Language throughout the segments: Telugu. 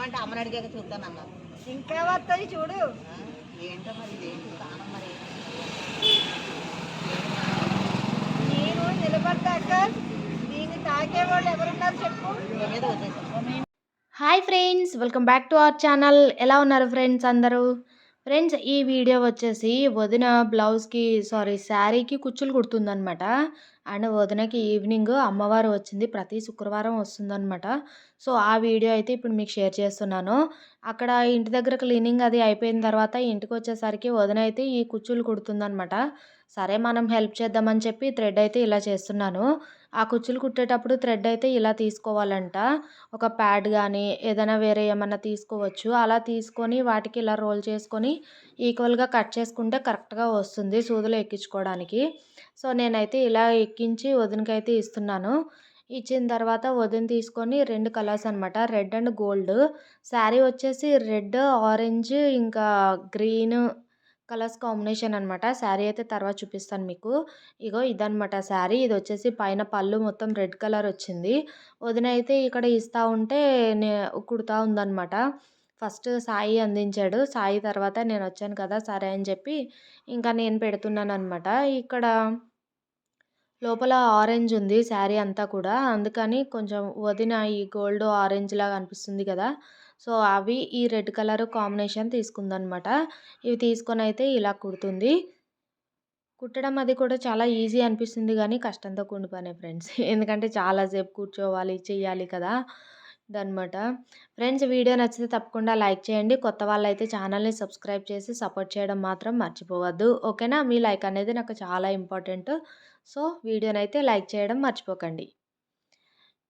రమ్మంటే అమ్మని అడిగాక అన్నారు ఇంకా వస్తాయి చూడు. ఏంటో మరి ఇదేంటి స్థానం మరి? నేను నిలబడ్డాక దీన్ని తాకే వాళ్ళు ఎవరున్నారు చెప్పు. నీ మీద వచ్చేసాను hi friends welcome back to our channel. ఎలా ఉన్నారు ఫ్రెండ్స్ అందరూ? ఫ్రెండ్స్ ఈ వీడియో వచ్చేసి వదిన బ్లౌజ్కి సారీ శారీకి కుచ్చులు కుడుతుందనమాట అండ్ వదినకి ఈవినింగ్ అమ్మవారు వచ్చింది. ప్రతి శుక్రవారం వస్తుందనమాట సో ఆ వీడియో అయితే ఇప్పుడు మీకు షేర్ చేస్తున్నాను. అక్కడ ఇంటి దగ్గర క్లీనింగ్ అది అయిపోయిన తర్వాత ఇంటికి వచ్చేసరికి వదిన అయితే ఈ కుచ్చులు కుడుతుందనమాట సరే మనం హెల్ప్ చేద్దామని చెప్పి థ్రెడ్ అయితే ఇలా చేస్తున్నాను. ఆ కుచ్చులు కుట్టేటప్పుడు థ్రెడ్ అయితే ఇలా తీసుకోవాలంట. ఒక ప్యాడ్ కానీ ఏదైనా వేరే ఏమన్నా తీసుకోవచ్చు. అలా తీసుకొని వాటికి ఇలా రోల్ చేసుకొని ఈక్వల్గా కట్ చేసుకుంటే కరెక్ట్గా వస్తుంది సూదులు ఎక్కించుకోవడానికి. సో నేనైతే ఇలా ఎక్కించి వదినకైతే ఇస్తున్నాను. ఇచ్చిన తర్వాత వదిన తీసుకొని రెండు కలర్స్ అనమాట రెడ్ అండ్ గోల్డ్. శారీ వచ్చేసి రెడ్ ఆరెంజ్ ఇంకా గ్రీన్ కలర్స్ కాంబినేషన్ అనమాట శారీ అయితే తర్వాత చూపిస్తాను మీకు. ఇగో ఇదనమాట శారీ. ఇది వచ్చేసి పైన పళ్ళు మొత్తం రెడ్ కలర్ వచ్చింది. వదిన అయితే ఇక్కడ ఇస్తూ ఉంటే నే కుడుతూ ఉందన్నమాట. ఫస్ట్ సాయి అందించాడు. సాయి తర్వాత నేను వచ్చాను కదా సరే అని చెప్పి ఇంకా నేను పెడుతున్నాను అనమాట ఇక్కడ లోపల ఆరెంజ్ ఉంది శారీ అంతా కూడా. అందుకని కొంచెం వదిన ఈ గోల్డ్ ఆరెంజ్ లాగా అనిపిస్తుంది కదా. సో అవి ఈ రెడ్ కలర్ కాంబినేషన్ తీసుకుందనమాట. ఇవి తీసుకొని అయితే ఇలా కుడుతుంది. కుట్టడం అది కూడా చాలా ఈజీ అనిపిస్తుంది కానీ కష్టంతో కూడిన పనే ఫ్రెండ్స్. ఎందుకంటే చాలాసేపు కూర్చోవాలి చెయ్యాలి కదా ఇదనమాట ఫ్రెండ్స్ వీడియో నచ్చితే తప్పకుండా లైక్ చేయండి. కొత్త వాళ్ళైతే ఛానల్ని సబ్స్క్రైబ్ చేసి సపోర్ట్ చేయడం మాత్రం మర్చిపోవద్దు. ఓకేనా? మీ లైక్ అనేది నాకు చాలా ఇంపార్టెంట్. సో వీడియోని అయితే లైక్ చేయడం మర్చిపోకండి.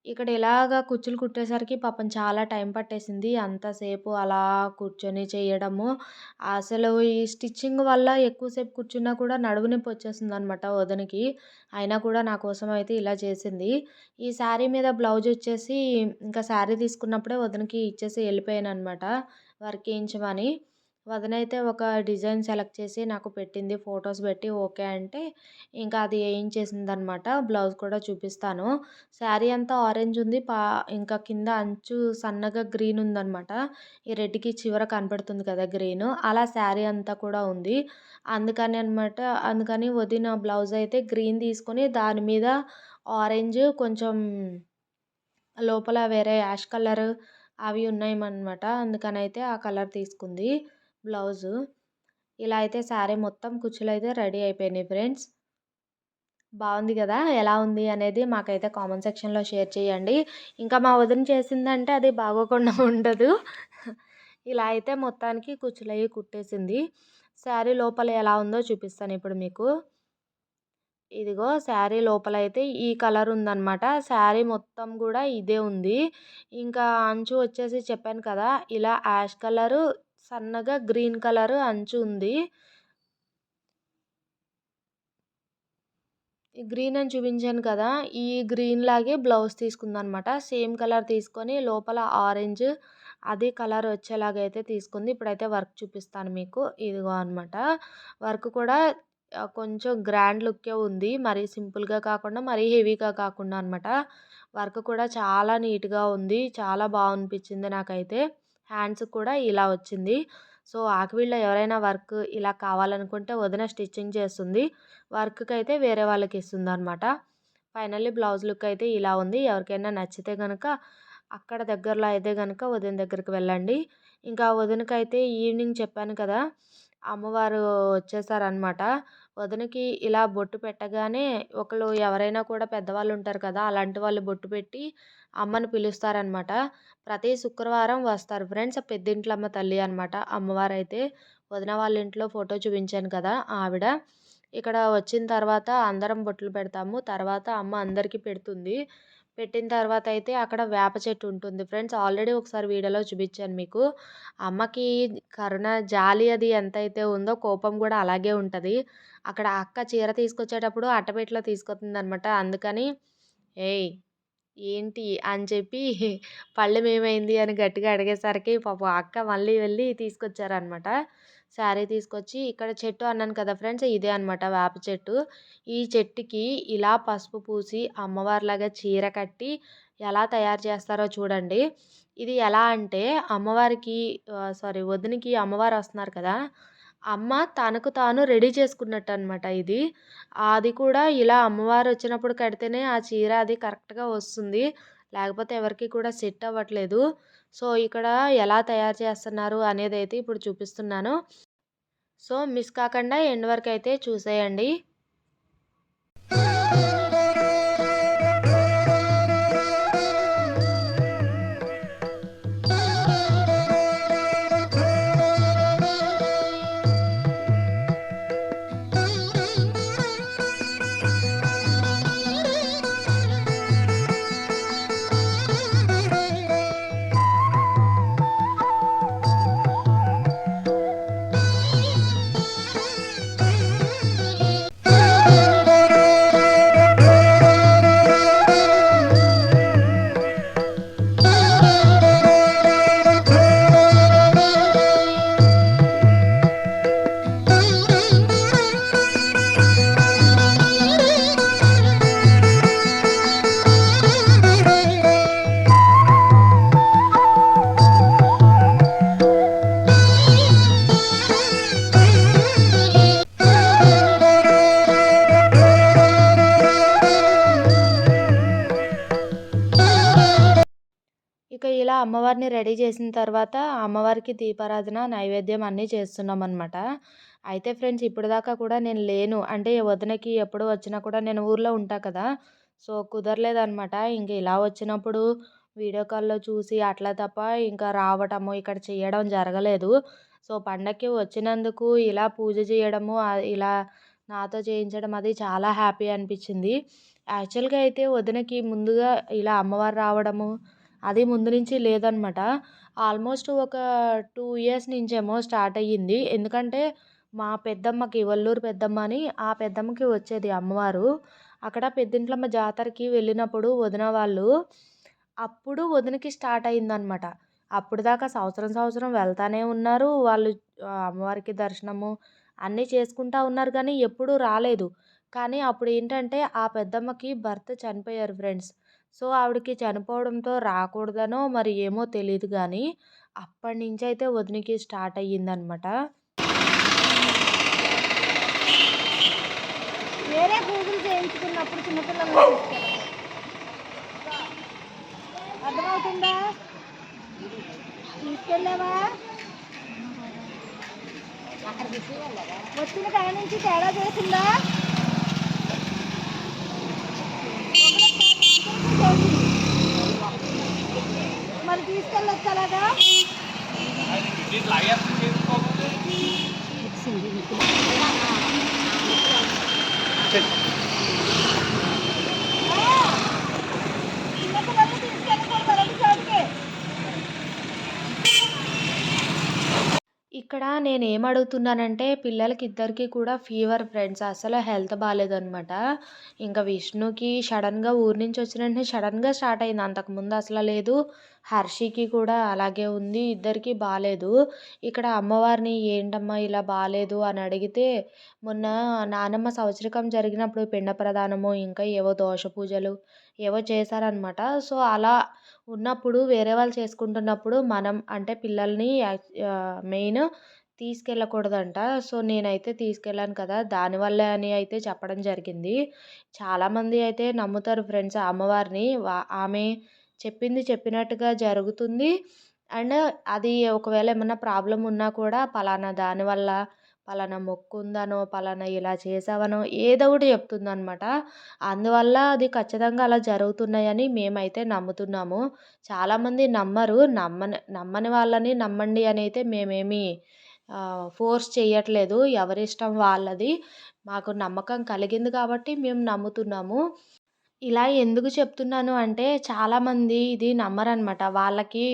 ఇక్కడ ఇలాగా కుచ్చులు కుట్టేసరికి పాపం చాలా టైం పట్టేసింది. అంతసేపు అలా కూర్చొని చేయడము. అసలు ఈ స్టిచ్చింగ్ వల్ల ఎక్కువసేపు కూర్చున్నా కూడా నడుము నొప్పి వచ్చేసింది అనమాట వదనికి. అయినా కూడా నా కోసం అయితే ఇలా చేసింది. ఈ శారీ మీద బ్లౌజ్ వచ్చేసి ఇంకా శారీ తీసుకున్నప్పుడే వదనకి ఇచ్చేసి వెళ్ళిపోయాను అనమాట వర్క్ వేయించమని వదిన అయితే ఒక డిజైన్ సెలెక్ట్ చేసి నాకు పెట్టింది ఫొటోస్ పెట్టి ఓకే అంటే ఇంకా అది వేయించేసింది అనమాట బ్లౌజ్ కూడా చూపిస్తాను. శారీ అంతా ఆరెంజ్ ఉంది పా ఇంకా కింద అంచు సన్నగా గ్రీన్ ఉందన్నమాట ఈ రెడ్కి చివర కనపడుతుంది కదా గ్రీన్. అలా శారీ అంతా కూడా ఉంది. అందుకని అనమాట అందుకని వదిన బ్లౌజ్ అయితే గ్రీన్ తీసుకొని దాని మీద ఆరెంజ్ కొంచెం లోపల వేరే యాష్ కలర్ అవి ఉన్నాయన్నమాట అందుకని అయితే ఆ కలర్ తీసుకుంది. బ్లౌజు. ఇలా అయితే శారీ మొత్తం కుచ్చులు అయితే రెడీ అయిపోయినాయి ఫ్రెండ్స్. బాగుంది కదా? ఎలా ఉంది అనేది మాకైతే కామెంట్ సెక్షన్లో షేర్ చేయండి. ఇంకా మా వదిన చేసిందంటే అది బాగోకుండా ఉండదు. ఇలా అయితే మొత్తానికి కుచ్చులయ్యి అవి కుట్టేసింది. శారీ లోపల ఎలా ఉందో చూపిస్తాను ఇప్పుడు మీకు. ఇదిగో శారీ లోపల అయితే ఈ కలర్ ఉందన్నమాట. శారీ మొత్తం కూడా ఇదే ఉంది. ఇంకా అంచు వచ్చేసి చెప్పాను కదా? ఇలా యాష్ కలరు సన్నగా గ్రీన్ కలర్ అంచు ఉంది. ఈ గ్రీన్ అని చూపించాను కదా ఈ గ్రీన్ లాగే బ్లౌజ్ తీసుకుందనమాట. సేమ్ కలర్ తీసుకొని లోపల ఆరెంజ్ అదే కలర్ వచ్చేలాగా అయితే తీసుకుంది. ఇప్పుడైతే వర్క్ చూపిస్తాను మీకు. ఇదిగో అనమాట. వర్క్ కూడా కొంచెం గ్రాండ్ లుక్కే ఉంది. మరీ సింపుల్గా కాకుండా మరీ హెవీగా కాకుండా అనమాట. వర్క్ కూడా చాలా నీట్గా ఉంది. చాలా బాగా అనిపించింది నాకైతే. హ్యాండ్స్ కూడా ఇలా వచ్చింది. సో ఆకివీళ్ళ ఎవరైనా వర్క్ ఇలా కావాలనుకుంటే వదిన స్టిచ్చింగ్ చేస్తుంది. వర్క్కి అయితే వేరే వాళ్ళకి ఇస్తుంది అనమాట ఫైనల్లీ బ్లౌజ్ లుక్ అయితే ఇలా ఉంది. ఎవరికైనా నచ్చితే కనుక అక్కడ దగ్గరలో అయితే కనుక వదిన దగ్గరికి వెళ్ళండి. ఇంకా వదినకైతే ఈవినింగ్ చెప్పాను కదా అమ్మవారు వచ్చేసారనమాట వదినకి ఇలా బొట్టు పెట్టగానే ఒకళ్ళు ఎవరైనా కూడా పెద్దవాళ్ళు ఉంటారు కదా అలాంటి వాళ్ళు బొట్టు పెట్టి అమ్మని పిలుస్తారనమాట. ప్రతి శుక్రవారం వస్తారు. ఫ్రెండ్స్ పెద్దింట్లమ్మ తల్లి అనమాట. అమ్మవారు అయితే వదిన వాళ్ళ ఇంట్లో ఫోటో చూపించాను కదా ఆవిడ. ఇక్కడ వచ్చిన తర్వాత అందరం బొట్లు పెడతాము. తర్వాత అమ్మ అందరికీ పెడుతుంది. పెట్టిన తర్వాత అయితే అక్కడ వేప చెట్టు ఉంటుంది. ఫ్రెండ్స్ ఆల్రెడీ ఒకసారి వీడియోలో చూపించాను మీకు. అమ్మకి కరుణ జాలి అది ఎంత అయితే ఉందో కోపం కూడా అలాగే ఉంటుంది. అక్కడ అక్క చీర తీసుకొచ్చేటప్పుడు అట్టపెట్టలో తీసుకొస్తుంది అనమాట అందుకని ఏయ్ ఏంటి? అని చెప్పి పళ్ళెం ఏమైంది అని గట్టిగా అడిగేసరికి పాప అక్క మళ్ళీ వెళ్ళి తీసుకొచ్చారనమాట శారీ తీసుకొచ్చి ఇక్కడ చెట్టు అన్నాను కదా ఫ్రెండ్స్ ఇదే అనమాట వేప చెట్టు. ఈ చెట్టుకి ఇలా పసుపు పూసి అమ్మవారిలాగా చీర కట్టి ఎలా తయారు చేస్తారో చూడండి. ఇది ఎలా అంటే అమ్మవారికి సారీ వదినికి అమ్మవారు వస్తున్నారు కదా అమ్మ తనకు తాను రెడీ చేసుకున్నట్టు అనమాట ఇది. అది కూడా ఇలా అమ్మవారు వచ్చినప్పుడు కడితేనే ఆ చీర అది కరెక్ట్గా వస్తుంది. లేకపోతే ఎవరికి కూడా సెట్ అవ్వట్లేదు. సో ఇక్కడ ఎలా తయారు చేస్తున్నారు అనేది అయితే ఇప్పుడు చూపిస్తున్నాను. సో మిస్ కాకుండా ఎండ్ వరకు అయితే చూసేయండి. రెడీ చేసిన తర్వాత అమ్మవారికి దీపారాధన నైవేద్యం అన్నీ చేస్తున్నాం అనమాట అయితే ఫ్రెండ్స్ ఇప్పటిదాకా కూడా నేను లేను. అంటే వదినకి ఎప్పుడు వచ్చినా కూడా నేను ఊర్లో ఉంటా కదా. సో కుదరలేదనమాట ఇంక ఇలా వచ్చినప్పుడు వీడియో కాల్లో చూసి అట్లా తప్ప ఇంకా రావటము ఇక్కడ చేయడం జరగలేదు. సో పండగకి వచ్చినందుకు ఇలా పూజ చేయడము ఇలా నాతో చేయించడం అది చాలా హ్యాపీ అనిపించింది. యాక్చువల్గా అయితే వదినకి ముందుగా ఇలా అమ్మవారు రావడము అది ముందు నుంచి లేదనమాట. ఆల్మోస్ట్ ఒక టూ ఇయర్స్ నుంచేమో స్టార్ట్ అయ్యింది. ఎందుకంటే మా పెద్దమ్మకి వల్లూరు పెద్దమ్మ అని ఆ పెద్దమ్మకి వచ్చేది అమ్మవారు. అక్కడ పెద్దింట్లమ్మ జాతరకి వెళ్ళినప్పుడు వదిన వాళ్ళు అప్పుడు వదినకి స్టార్ట్ అయిందనమాట అప్పుడు దాకా సంవత్సరం సంవత్సరం వెళ్తానే ఉన్నారు. వాళ్ళు అమ్మవారికి దర్శనము అన్నీ చేసుకుంటా ఉన్నారు కానీ ఎప్పుడూ రాలేదు. కానీ అప్పుడు ఏంటంటే ఆ పెద్దమ్మకి భర్త చనిపోయారు ఫ్రెండ్స్. సో ఆవిడకి చనిపోవడంతో రాకూడదనో మరి ఏమో తెలియదు కానీ అప్పటి నుంచి అయితే వదినికి స్టార్ట్ అయ్యిందనమాట. వేరే పూజలు చేయించుకున్నప్పుడు చిన్నపిల్లలు అర్థమవుతుందా? తీసుకెళ్ళావా? వచ్చిన కాడ నుంచి తేడా చేసిందా? మరి తీసుకెళ్ళొచ్చు అలాగా చిన్నపిల్లల్ని తీసుకెళ్ళకూడదు అలాంటి చోటుకి ఇక్కడ నేను ఏం అడుగుతున్నానంటే పిల్లలకి ఇద్దరికి కూడా ఫీవర్ ఫ్రెండ్స్ అసలు హెల్త్ బాగాలేదనమాట ఇంకా విష్ణుకి సడన్గా ఊరి నుంచి వచ్చిన వెంటనే సడన్గా స్టార్ట్ అయింది. అంతకుముందు అసలు లేదు. హర్షికి కూడా అలాగే ఉంది. ఇద్దరికీ బాగాలేదు ఇక్కడ అమ్మవారిని ఏంటమ్మా ఇలా బాగాలేదు అని అడిగితే మొన్న నానమ్మ సంవత్సరికం జరిగినప్పుడు పిండ ప్రదానము ఇంకా ఏవో దోష పూజలు ఏవో చేశారనమాట సో అలా ఉన్నప్పుడు వేరే వాళ్ళు చేసుకుంటున్నప్పుడు మనం అంటే పిల్లల్ని మెయిన్ తీసుకెళ్ళకూడదంట. సో నేనైతే తీసుకెళ్ళాను కదా! దానివల్లే అని అయితే చెప్పడం జరిగింది. చాలామంది అయితే నమ్ముతారు ఫ్రెండ్స్ అమ్మవారిని. ఆమె చెప్పింది చెప్పినట్టుగా జరుగుతుంది. అండ్ అది ఒకవేళ ఏమన్నా ప్రాబ్లం ఉన్నా కూడా పలానా దానివల్ల పలానా మొక్కు ఉందనో పలానా ఇలా చేసావనో ఏదో ఒకటి చెప్తుందనమాట. అందువల్ల అది ఖచ్చితంగా అలా జరుగుతున్నాయని మేమైతే నమ్ముతున్నాము. చాలామంది నమ్మరు. నమ్మని నమ్మని వాళ్ళని నమ్మండి అని అయితే మేమేమి ఫోర్స్ చేయట్లేదు ఎవరి ఇష్టం వాళ్ళది. మాకు నమ్మకం కలిగింది కాబట్టి మేము నమ్ముతున్నాము. ఇలా ఎందుకు చెప్తున్నాను అంటే చాలామంది ఇది నమ్మరనమాట వాళ్ళకి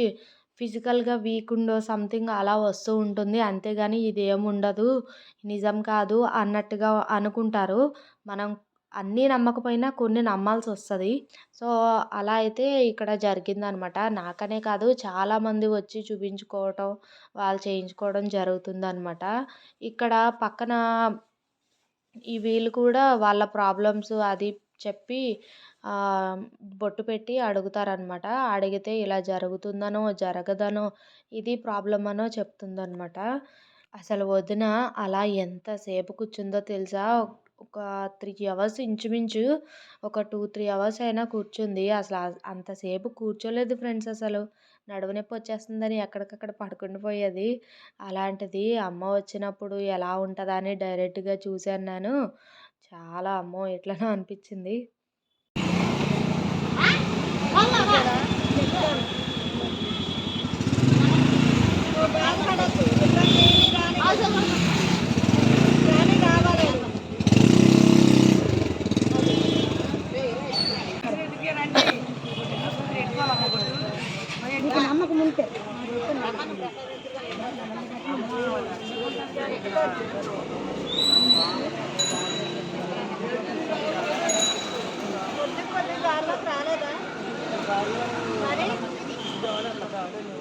ఫిజికల్గా వీక్ ఉండో సంథింగ్ అలా వస్తూ ఉంటుంది. అంతేగాని ఇది ఏముండదు నిజం కాదు అన్నట్టుగా అనుకుంటారు. మనం అన్నీ నమ్మకపోయినా కొన్ని నమ్మాల్సి వస్తుంది సో అలా అయితే ఇక్కడ జరిగిందనమాట. నాకనే కాదు చాలామంది వచ్చి చూపించుకోవటం వాళ్ళు చేయించుకోవడం జరుగుతుందనమాట. ఇక్కడ పక్కన ఈ వీళ్ళు కూడా వాళ్ళ ప్రాబ్లమ్స్ అది చెప్పి బొట్టు పెట్టి అడుగుతారనమాట. అడిగితే ఇలా జరుగుతుందనో జరగదనో ఇది ప్రాబ్లం అనో చెప్తుందనమాట. అసలు వదిన అలా ఎంతసేపు కూర్చుందో తెలుసా? ఒక త్రీ అవర్స్ ఇంచుమించు ఒక టూ త్రీ అవర్స్ అయినా కూర్చుంది. అసలు అంతసేపు కూర్చోలేదు ఫ్రెండ్స్ అసలు. నడుము నొప్పి వచ్చేస్తుందని ఎక్కడికక్కడ పడుకుండా పోయేది. అలాంటిది అమ్మ వచ్చినప్పుడు ఎలా ఉంటుందా అని డైరెక్ట్గా చూశాను నేను చాలా అమ్మో ఎట్లనో అనిపించింది. అసలు ఉంటే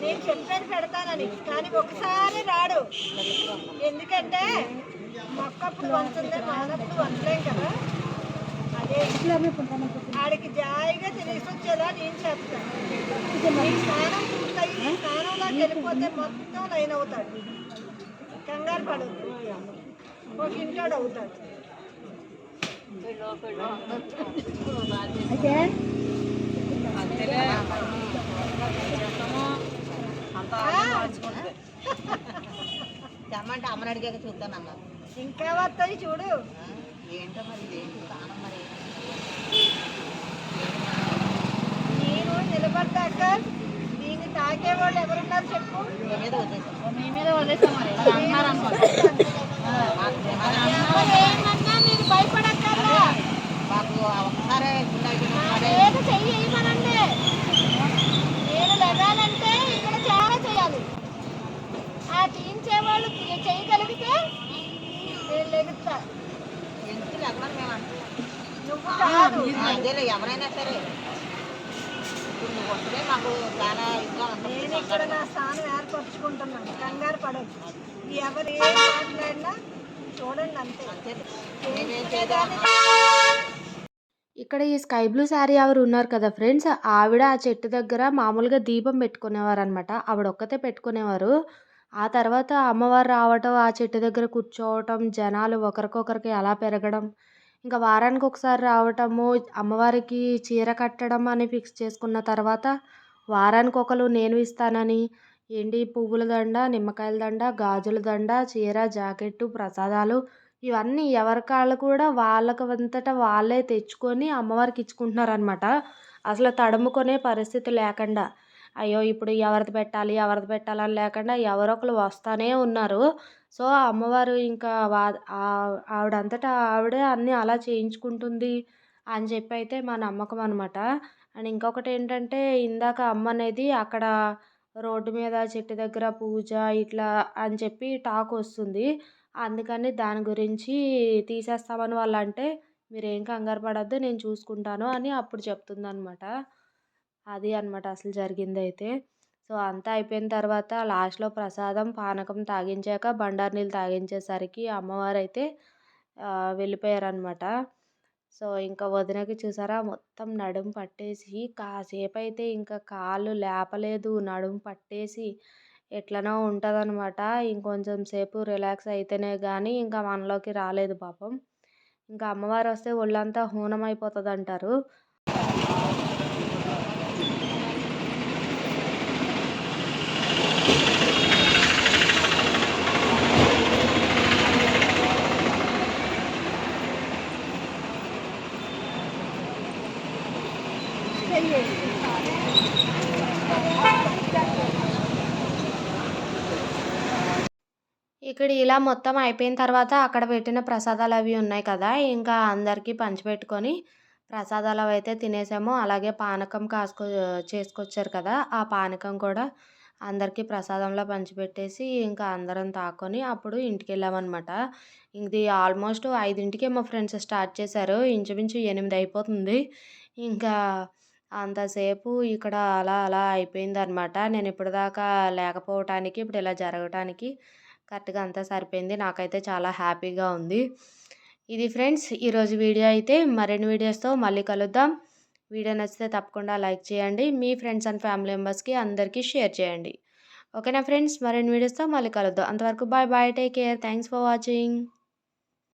నేను చెప్పేది పెడతానని కానీ ఒకసారి రాడు. ఎందుకంటే మొక్కప్పుడు వంతుంది మానప్పుడు వంచలేం కదా. అదే ఆడికి జాయిగా తెలిసి వచ్చేలా నేను చెప్తాను స్నానం స్నానంలోకి వెళ్ళిపోతే మొత్తం లైన్ అవుతాడు. కంగారు పడు ఒక ఇంటాడు అవుతాడు. అయితే? తెమ్మంటే అమ్మని అడిగాక చూద్దాను అన్నారు ఇంకా వస్తాయి చూడు. ఏంటో మరి ఇదేంటి? స్థానం మరి. నేను నిలబడ్డాక దీన్ని తాకేవాళ్ళు ఎవరున్నారు చెప్పు? మీ మీద వచ్చేసాం మీ మీద వదిలేసాం మరి? భయపడక్కర్లా? మాకు ఒకసారి ఏదో చెయ్యి వేయమనండి నేను లెగాలంటే ఇక్కడ చాలా చేయాలి ఆ తీయించేవాళ్ళు చేయగలిగితే నేను లెగుతా. నువ్వు కాదు. ఎవరైనా సరే. మాకు చాలా నేను ఇక్కడ నా స్థానం ఏర్పరచుకుంటున్నాను. కంగారు ఎవరు ఏం మాట్లాడినా చూడండి అంతే. ఇక్కడ ఈ స్కై బ్లూ శారీ ఆవిడ ఉన్నారు కదా ఫ్రెండ్స్? ఆవిడ ఆ చెట్టు దగ్గర మామూలుగా దీపం పెట్టుకునేవారు అనమాట ఆవిడ ఒక్కతే పెట్టుకునేవారు. ఆ తర్వాత అమ్మవారు రావటం ఆ చెట్టు దగ్గర కూర్చోవటం జనాలు ఒకరికొకరికి అలా పెరగడం ఇంకా వారానికి ఒకసారి రావటము అమ్మవారికి చీర కట్టడం అని ఫిక్స్ చేసుకున్న తర్వాత వారానికి ఒకరు నేను ఇస్తానని. ఏంటి పువ్వుల దండ నిమ్మకాయల దండ గాజుల దండ చీర జాకెట్టు ప్రసాదాలు ఇవన్నీ ఎవరి కాళ్ళు కూడా వాళ్ళకి అంతటా వాళ్ళే తెచ్చుకొని అమ్మవారికి ఇచ్చుకుంటున్నారనమాట అసలు తడుముకునే పరిస్థితి లేకుండా. అయ్యో ఇప్పుడు ఎవరిది పెట్టాలి ఎవరిది పెట్టాలని లేకుండా ఎవరొకరు వస్తూనే ఉన్నారు. సో అమ్మవారు ఇంకా వా ఆవిడంతటా ఆవిడే అన్నీ అలా చేయించుకుంటుంది అని చెప్పి అయితే మా నమ్మకం అనమాట అండ్ ఇంకొకటి ఏంటంటే ఇందాక అమ్మ అనేది అక్కడ రోడ్డు మీద చెట్టు దగ్గర పూజ ఇట్లా అని చెప్పి టాక్ వస్తుంది. అందుకని దాని గురించి తీసేస్తామని వాళ్ళు అంటే మీరు ఏం కంగారు పడద్దు నేను చూసుకుంటాను అని అప్పుడు చెప్తుంది అనమాట అది అనమాట అసలు జరిగింది అయితే సో అంతా అయిపోయిన తర్వాత లాస్ట్లో ప్రసాదం పానకం తాగించాక బండారు నీళ్ళు తాగించేసరికి అమ్మవారు అయితే వెళ్ళిపోయారనమాట. సో ఇంకా వదినకి చూసారా? మొత్తం నడుము పట్టేసి కాసేపు అయితే ఇంకా కాళ్ళు లేపలేదు. నడుము పట్టేసి ఎట్లనో ఉంటుంది అనమాట ఇంకొంచెం సేపు రిలాక్స్ అయితేనే కానీ ఇంకా మనలోకి రాలేదు పాపం. ఇంకా అమ్మవారు వస్తే ఒళ్ళంతా హూనం అయిపోతుంది అంటారు ఇక్కడ ఇలా మొత్తం అయిపోయిన తర్వాత అక్కడ పెట్టిన ప్రసాదాలు అవి ఉన్నాయి కదా ఇంకా అందరికీ పంచిపెట్టుకొని ప్రసాదాలు అవి అయితే తినేసాము. అలాగే పానకం కాసుకో చేసుకొచ్చారు కదా ఆ పానకం కూడా అందరికీ ప్రసాదంలో పంచిపెట్టేసి ఇంకా అందరం తాకొని అప్పుడు ఇంటికి వెళ్ళామన్నమాట. ఇది ఆల్మోస్ట్ ఐదింటికే మా ఫ్రెండ్స్ స్టార్ట్ చేశారు. ఇంచుమించు ఎనిమిది అయిపోతుంది. ఇంకా అంతసేపు ఇక్కడ అలా అలా అయిపోయింది అనమాట నేను ఇప్పటిదాకా లేకపోవటానికి ఇప్పుడు ఇలా జరగటానికి కరెక్ట్గా అంతా సరిపోయింది. నాకైతే చాలా హ్యాపీగా ఉంది. ఇది ఫ్రెండ్స్ ఈరోజు వీడియో అయితే మరిన్ని వీడియోస్తో మళ్ళీ కలుద్దాం. వీడియో నచ్చితే తప్పకుండా లైక్ చేయండి. మీ ఫ్రెండ్స్ అండ్ ఫ్యామిలీ మెంబర్స్కి అందరికీ షేర్ చేయండి. ఓకేనా ఫ్రెండ్స్? మరిన్ని వీడియోస్తో మళ్ళీ కలుద్దాం. అంతవరకు bye bye take care. Thanks for watching.